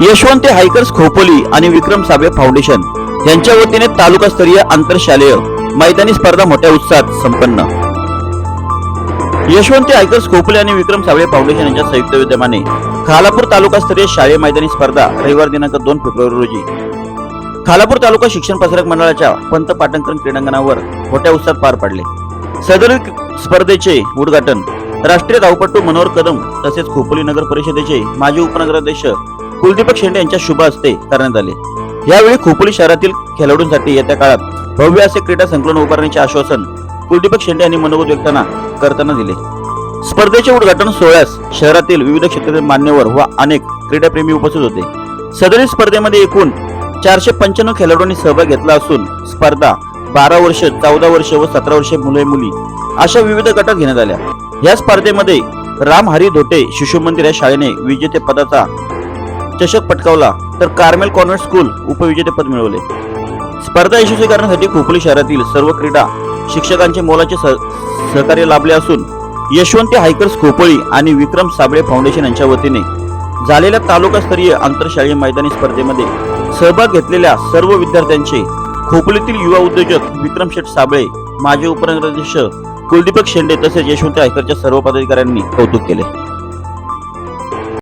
यशवंत हायकर्स खोपोली आणि विक्रम साबळे फाउंडेशन यांच्या वतीने तालुकास्तरीय आंतरशालेय मैदानी स्पर्धा मोठ्या उत्साहात संपन्न. यशवंत हायकर्स खोपोली आणि विक्रम साबळे फाउंडेशन यांच्या संयुक्त विद्यमाने खालापूर तालुकास्तरीय शालेय मैदानी स्पर्धा रविवार दिनांक दोन फेब्रुवारी रोजी. खालापूर तालुका शिक्षण प्रसारक मंडळाच्या पंत पाटणकर क्रीडांगणावर मोठ्या उत्साहात पार पडले. सदर स्पर्धेचे उद्घाटन राष्ट्रीय धावपटू मनोहर कदम तसेच खोपोली नगर परिषदेचे माजी उपनगराध्यक्ष कुलदीपक शेंडे यांच्या शुभ हस्ते करण्यात आले. यावेळी खोपोली शहरातील खेळाडूंसाठी येत्या काळात भव्य असे क्रीडा संकलन उभारण्याचे आश्वासन कुलदीपक शेंडे यांनी मनोगत व्यक्तांना करताना दिले. स्पर्धेचे उद्घाटन सोहळ्यास शहरातील विविध क्षेत्रातील मान्यवर व अनेक क्रीडाप्रेमी उपस्थित होते. सदरील स्पर्धेमध्ये एकूण चारशे पंच्याण्णव खेळाडूंनी सहभाग घेतला असून स्पर्धा बारा वर्ष चौदा वर्ष व सतरा वर्षे मुले मुली अशा विविध गटात घेण्यात आल्या. या स्पर्धेमध्ये राम हरी धोटे शिशु मंदिर या शाळेने विजेते पदाचा चषक पटकावला तर कार्मेल कॉन्व्हेंट स्कूल उपविजेतेपद मिळवले. स्पर्धा यशस्वी करण्यासाठी खोपोली शहरातील सर्व क्रीडा शिक्षकांचे मोलाचे सहकार्य लाभले असून यशवंत हायकर्स खोपोळी आणि विक्रम साबळे फाउंडेशन यांच्या वतीने झालेल्या तालुकास्तरीय आंतरशाळीय मैदानी स्पर्धेमध्ये सहभाग घेतलेल्या सर्व विद्यार्थ्यांचे खोपोलीतील युवा उद्योजक विक्रम शेठ साबळे माजी उपनगराध्यक्ष कुलदीपक शेंडे तसेच यशवंत हायकरच्या सर्व पदाधिकाऱ्यांनी कौतुक केले.